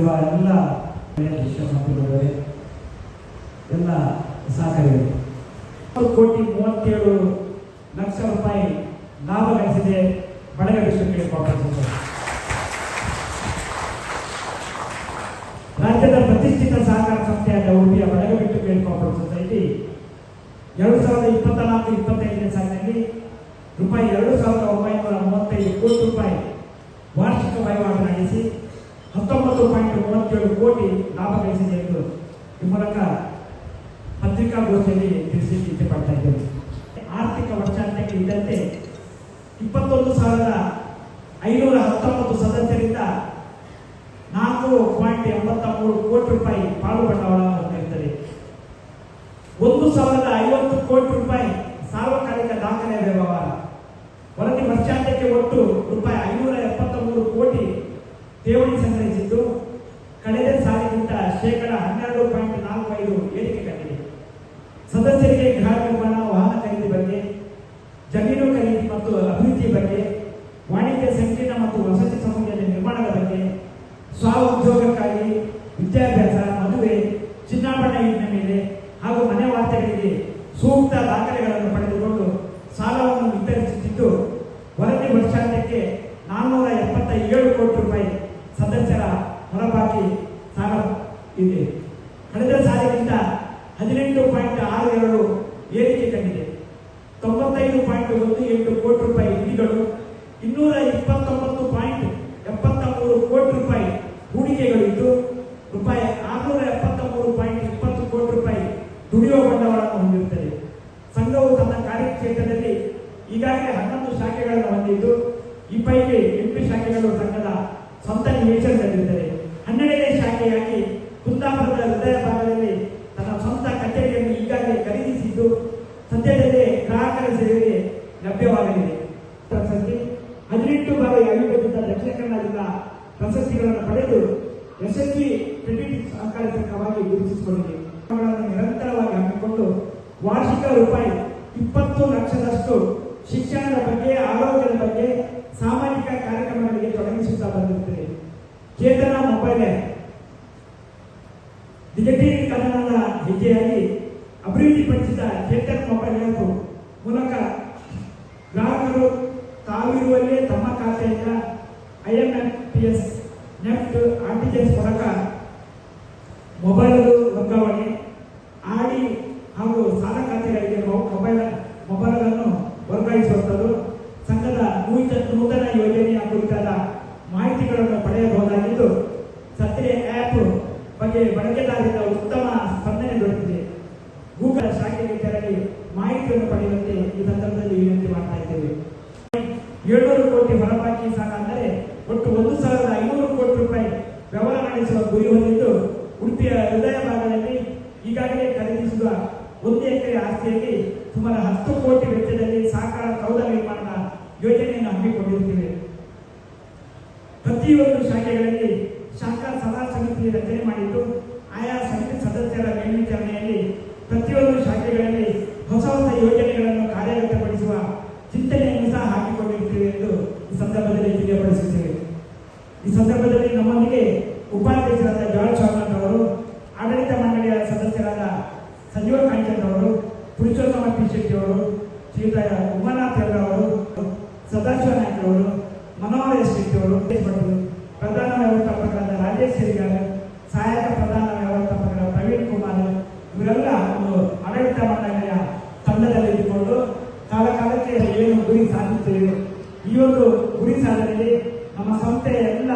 ಉಪಸ್ಥಿತರಿರುವ ಎಲ್ಲ ಶಿಕ್ಷಕರು ಎಲ್ಲ ಸಹಕಾರಿಗಳು. ಕೋಟಿ ಮೂವತ್ತೇಳು ಲಕ್ಷ ರೂಪಾಯಿ ಲಾಭ ಗಳಿಸಿದೆ ಬಡಗ ವಿಶ್ವಕ್ಕೆ ಕೋಆಪರೇಷನ್ ರಾಜ್ಯದ ಪ್ರತಿಷ್ಠಿತ ಸಹಕಾರ ಸಂಸ್ಥೆಯಾದ ಉಡುಪಿಯ ಬಡಗ ಕೇಳಿ ಕೋಆಪರೇಟಿವ್ ಸೊಸೈಟಿ ಎರಡು ಸಾವಿರದ ಇಪ್ಪತ್ತ ನಾಲ್ಕು ಇಪ್ಪತ್ತೈದನೇ ಸಾಲಿನಲ್ಲಿ ರೂಪಾಯಿ ಎರಡು ಸಾವಿರದ ಒಂಬೈನೂರ ಮೂವತ್ತೈದು ಕೋಟಿ ರೂಪಾಯಿ ವಾರ್ಷಿಕ ವಹಿವಾಟು ನಡೆಸಿ ಹತ್ತೊಂಬತ್ತು ಪಾಯಿಂಟ್ ಮೂವತ್ತೇಳು ಕೋಟಿ ಲಾಭ ಗಳಿಸಿದೆ ಎಂದು ಈ ಮೂಲಕ ಪತ್ರಿಕಾಗೋಷ್ಠಿಯಲ್ಲಿ ತಿಳಿಸಿ ಇಷ್ಟಪಡ್ತಾ ಇದ್ದೇವೆ ಆರ್ಥಿಕ ವರ್ಷಾಂತ್ಯಕ್ಕೆ ಇದ್ದಂತೆ ಇಪ್ಪತ್ತೊಂದು ಸಾವಿರದ ಐನೂರ ಹತ್ತೊಂಬತ್ತು ಸದಸ್ಯರಿಂದ ನಾಲ್ಕು ಪಾಯಿಂಟ್ ಎಂಬತ್ತ ಮೂರು ಕೋಟಿ ರೂಪಾಯಿ ಪಾಲು ಬಂಡವಾಳವನ್ನು ಹೊಂದಿರುತ್ತದೆ ಒಂದು ಸಾವಿರದ ಐವತ್ತು ಕೋಟಿ ರೂಪಾಯಿ ಸಾರ್ವಕಾಲಿಕ ದಾಖಲೆ ವ್ಯವಹಾರ. ವರದಿ ವರ್ಷಾಂತ್ಯಕ್ಕೆ ಒಟ್ಟು ರೂಪಾಯಿ ಐನೂರ ಎಪ್ಪತ್ತ ಮೂರು ಕೋಟಿ ಠೇವಣಿ ಸಂಗ್ರಹಿಸಿದ್ದು ಕಳೆದ ಸಾಲಿಗಿಂತ ಶೇಕಡ ಹನ್ನೆರಡು ಪಾಯಿಂಟ್ ನಾಲ್ಕು ಐದು ಏರಿಕೆ ಕಂಡಿದೆ ಸದಸ್ಯರಿಗೆ ಗೃಹ ನಿರ್ಮಾಣ ವಾಹನ ಖರೀದಿ ಬಗ್ಗೆ ಜಮೀನು ಖರೀದಿ ಮತ್ತು ಅಭಿವೃದ್ಧಿ ಬಗ್ಗೆ, ವಾಣಿಜ್ಯ, ಸಂಕೀರ್ಣ ಮತ್ತು ವಸತಿ ಸಮುದಾಯದ ನಿರ್ಮಾಣದ ಬಗ್ಗೆ ಸ್ವ ಉದ್ಯೋಗಕ್ಕಾಗಿ ವಿದ್ಯಾಭ್ಯಾಸ, ಮದುವೆ, ಚಿನ್ನಾಭರಣ ಯೋಜನೆ ಮೇಲೆ ಹಾಗೂ ಮನೆ ವಾರ್ತೆಗಳಿಗೆ ಸೂಕ್ತ ದಾಖಲೆಗಳನ್ನು ಪಡೆದುಕೊಂಡು ಸಾಲವನ್ನು ವಿತರಿಸುತ್ತಿದ್ದು, ವರದಿ ವರ್ಷಾಂತ್ಯಕ್ಕೆ ನಾನ್ನೂರ ಎಪ್ಪತ್ತ ಏಳು ಕೋಟಿ ರೂಪಾಯಿ ಸದಸ್ಯರ ಹೊರಬಾಕಿ ಸಾಲ ಇದೆ. ಕಳೆದ ಸಾಲಿಗಿಂತ ಹದಿನೆಂಟು ಪಾಯಿಂಟ್ ಆರು ಎರಡು ಏರಿಕೆ ಕಂಡಿದೆ. ತೊಂಬತ್ತೈದು ಪಾಯಿಂಟ್ ಒಂದು ಎಂಟು ಕೋಟಿ ರೂಪಾಯಿ ನಿಧಿಗಳು, ಇನ್ನೂರ ಇಪ್ಪತ್ತೊಂಬತ್ತು ಪಾಯಿಂಟ್ ಎಪ್ಪತ್ತ ಮೂರು ಕೋಟಿ ರೂಪಾಯಿ ಹೂಡಿಕೆಗಳಿದ್ದು ರೂಪಾಯಿ ಆರುನೂರ ಎಪ್ಪತ್ತ ಮೂರು ಪಾಯಿಂಟ್ ಇಪ್ಪತ್ತು ಕೋಟಿ ರೂಪಾಯಿ ದುಡಿಯುವ ಬಂಡವಾಳವನ್ನು ಹೊಂದಿರುತ್ತದೆ. ಸಂಘವು ತನ್ನ ಕಾರ್ಯಕ್ಷೇತ್ರದಲ್ಲಿ ಈಗಾಗಲೇ ಹನ್ನೊಂದು ಶಾಖೆಗಳನ್ನು ಹೊಂದಿದ್ದು, ಈ ಪೈಕಿ ಎಂಟು ಶಾಖೆಗಳು ಸಂಘದ ಸ್ವಂತ ನಿವೇಶನದಲ್ಲಿರುತ್ತದೆ ಹನ್ನೆರಡನೇ ಶಾಖೆಯಾಗಿ ಕುಂದಾಪುರದ ಹೃದಯ ಭಾಗದಲ್ಲಿ ತನ್ನ ಸ್ವಂತ ಕಚೇರಿಯನ್ನು ಈಗಾಗಲೇ ಖರೀದಿಸಿದ್ದು ಸೇವೆಗೆ ಲಭ್ಯವಾಗಲಿದೆ. ಪ್ರಶಸ್ತಿ ಹದಿನೆಂಟು ಬಾರಿ ಆಯೋಜಿಸಿದ ದಕ್ಷಿಣ ಕನ್ನಡದಿಂದ ಪ್ರಶಸ್ತಿಗಳನ್ನು ಪಡೆದು ಯಶಸ್ವಿ ಕ್ರೆಡಿಟ್ ಸಹಕಾರಿ ಸಂಘವಾಗಿ ಗುರುತಿಸಿಕೊಂಡಿದೆ. ನಿರಂತರವಾಗಿ ಹಮ್ಮಿಕೊಂಡು ವಾರ್ಷಿಕ ರೂಪಾಯಿ ಇಪ್ಪತ್ತು ಲಕ್ಷದಷ್ಟು ಶಿಕ್ಷಣದ ಬಗ್ಗೆ, ಆರೋಗ್ಯದ ಬಗ್ಗೆ ಸಾಮಾಜಿಕ ಕಾರ್ಯಕ್ರಮಗಳಿಗೆ ತೊಡಗಿಸುತ್ತಾ ಬಂದಿರುತ್ತದೆ. Chetana mobile app. ಕನ್ನಡದ ಹೆಜ್ಜೆಯಾಗಿ ಅಭಿವೃದ್ಧಿಪಡಿಸಿದ ಚೇತನ್ ಮೊಬೈಲ್ ಆ್ಯಪ್ ಮೂಲಕ ಗ್ರಾಹಕರು ತಾವಿರುವಲ್ಲೇ ತಮ್ಮ ಖಾತೆಯಿಂದ ಐಎಂಎಫ್ಪಿಎಸ್ ನೆಫ್ಟ್ ಆರ್ಟಿಜಿಎಸ್ ಮೂಲಕ ಮೊಬೈಲ್ ವರ್ಗಾವಣೆ ಆಡಿ ಹಾಗೂ ಸಾಲ ಖಾತೆಗಳಿಗೆ ಮೊಬೈಲ್ ಮೊಬೈಲ್ಗಳನ್ನು ವರ್ಗಾಯಿಸುವಂಥದ್ದು ಸಂಘದ ನೂತ, ನೂತನ ಯೋಜನೆಯ ಕುರಿತಾದ ಮಾಹಿತಿಗಳನ್ನು ಪಡೆಯಬಹುದಾಗಿದ್ದು ಸತ್ಯ ಆ್ಯಪ್ ಬಗ್ಗೆ ಬಳಕೆದಾರರಿಂದ ಉತ್ತಮ ಸ್ಪಂದನೆ ದೊರೆತಿದೆ. ಗೂಗಲ್ ಶಾಖೆಗೆ ತೆರಳಿ ಮಾಹಿತಿಯನ್ನು ಪಡೆಯುವಂತೆ ಈ ಸಂದರ್ಭದಲ್ಲಿ ವಿನಂತಿ ಮಾಡ್ತಾ ಇದ್ದೇವೆ. ಏಳ್ನೂರು ಕೋಟಿ ಹೊರಬಾಕಿ ಸಾಲ ಅಂದರೆ ಒಟ್ಟು ಒಂದು ಸಾವಿರದ ಐನೂರು ಕೋಟಿ ರೂಪಾಯಿ ವ್ಯವಹಾರ ನಡೆಸುವ ಗುರಿ ಹೊಂದಿದ್ದು ಉಡುಪಿಯ ಹೃದಯ ಭಾಗದಲ್ಲಿ ಈಗಾಗಲೇ ಖರೀದಿಸಿದ ಒಂದು ಎಕರೆ ಆಸ್ತಿಯಲ್ಲಿ ಸುಮಾರು ಹತ್ತು ಕೋಟಿ ವೆಚ್ಚದಲ್ಲಿ ಸಾಕಾರ ಸೌಧ ನಿರ್ಮಾಣದ ಯೋಜನೆಯನ್ನು ಹಮ್ಮಿಕೊಂಡಿರುತ್ತೇವೆ. ಪ್ರತಿಯೊಂದು ಶಾಖೆಗಳಲ್ಲಿ ಶಾಖಾ ಸಲಹಾ ಸಮಿತಿ ರಚನೆ ಮಾಡಿದ್ದು ಆಯಾ ಸಮಿತಿ ಸದಸ್ಯರ ಮೇಲ್ವಿಚಾರಣೆಯಲ್ಲಿ ಪ್ರತಿಯೊಂದು ಶಾಖೆಗಳಲ್ಲಿ ಹೊಸ ಹೊಸ ಯೋಜನೆಗಳನ್ನು ಕಾರ್ಯಗತಪಡಿಸುವ ಚಿಂತನೆಯನ್ನು ಸಹ ಹಾಕಿಕೊಂಡಿರುತ್ತೇವೆ ಎಂದು ಈ ಸಂದರ್ಭದಲ್ಲಿ ತಿಳಿಯಪಡಿಸುತ್ತೇವೆ ಈ ಸಂದರ್ಭದಲ್ಲಿ ನಮ್ಮೊಂದಿಗೆ ಉಪಾಧ್ಯಕ್ಷರಾದ ಜಾರ್ಜ್ ಸಾಮಂತ್ ಅವರು ಆಡಳಿತ ಮಂಡಳಿಯ ಸದಸ್ಯರಾದ ಸಂಜೀವ ಕಾಂಚನ್ ಅವರು ಪುರುಷೋತ್ತಮ ಪಿ ಶೆಟ್ಟಿ ಅವರು ಶ್ರೀಯುತ ಉಮಾನಾಥ್ ಅವರು ಸದಾಶಿವ ನಾಯ್ಕ ಅವರು ಮನೋಹರ್ ಎಸ್ ಶೆಟ್ಟಿ ಅವರು ಭಟ್ರು, ಪ್ರಧಾನ ವ್ಯವಸ್ಥಾಪಕರಾದ ರಾಜೇಶ್ ಸಿರಿಗಾರ್ ಸಹಾಯಕ ಪ್ರಧಾನ ವ್ಯವಸ್ಥಾಪಕರ ಪ್ರವೀಣ್ ಕುಮಾರ್ ಇವರೆಲ್ಲ ಒಂದು ಆಡಳಿತ ಮಂಡಳಿಯ ತಂಡದಲ್ಲಿ ಇದ್ದುಕೊಂಡು ಕಾಲ ಕಾಲಕ್ಕೆ ಏನು ಗುರಿ ಸಾಧಿಸುತ್ತೇವೆ ಈ ಒಂದು ಗುರಿ ಸಾಧನೆಯಲ್ಲಿ ನಮ್ಮ ಸಂಸ್ಥೆಯ ಎಲ್ಲ